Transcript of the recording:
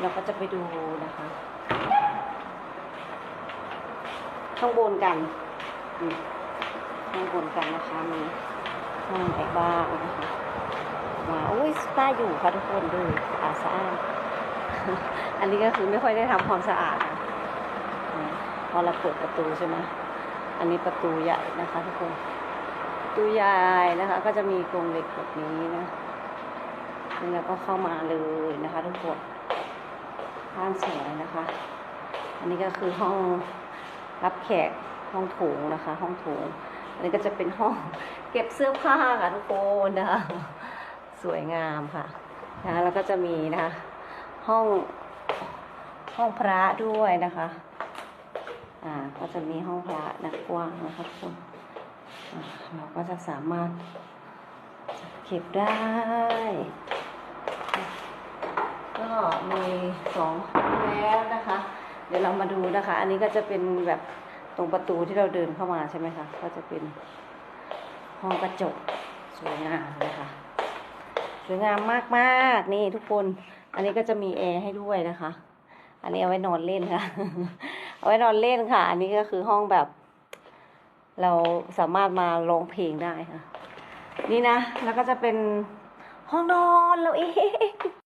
เราก็จะไปดูนะคะ ข้างบนกันข้างบนกันนะคะมีห้องไหนบ้างนะคะมาอุ้ยน่าอยู่ค่ะทุกคนดูสะอาดสะอาดอันนี้ก็คือไม่ค่อยได้ทำความสะอาดนะพอเราเปิดประตูใช่ไหมอันนี้ประตูใหญ่นะคะทุกคนประตูใหญ่นะคะ ก็จะมีกรงเหล็กแบบนี้นะแล้วก็เข้ามาเลยนะคะ ทุกคน บ้านสวยนะคะ อันนี้ก็คือห้องรับแขกห้องโถงนะคะ ห้องโถงอันนี้ก็จะเป็นห้องเก็บเสื้อผ้าค่ะทุกคนนะคะสวยงามค่ะนะแล้วก็จะมีนะคะห้องห้องพระด้วยนะคะ อ่า ก็จะมีห้องพระนะกว้างนะคะทุกคนเราก็จะสามารถเก็บได้ มีสองแล้วนะคะ เดี๋ยวเรามาดูนะคะ อันนี้ก็จะเป็นแบบตรงประตูที่เราเดินเข้ามาใช่ไหมคะ ก็จะเป็นห้องกระจกสวยงามเลยค่ะสวยงามมากๆนี่ทุกคน อันนี้ก็จะมีแอร์ให้ด้วยนะคะ อันนี้เอาไว้นอนเล่นค่ะ เอาไว้นอนเล่นค่ะ อันนี้ก็คือห้องแบบ เราสามารถมาร้องเพลงได้ค่ะ นี่นะ แล้วก็จะเป็นห้องนอนเราเอง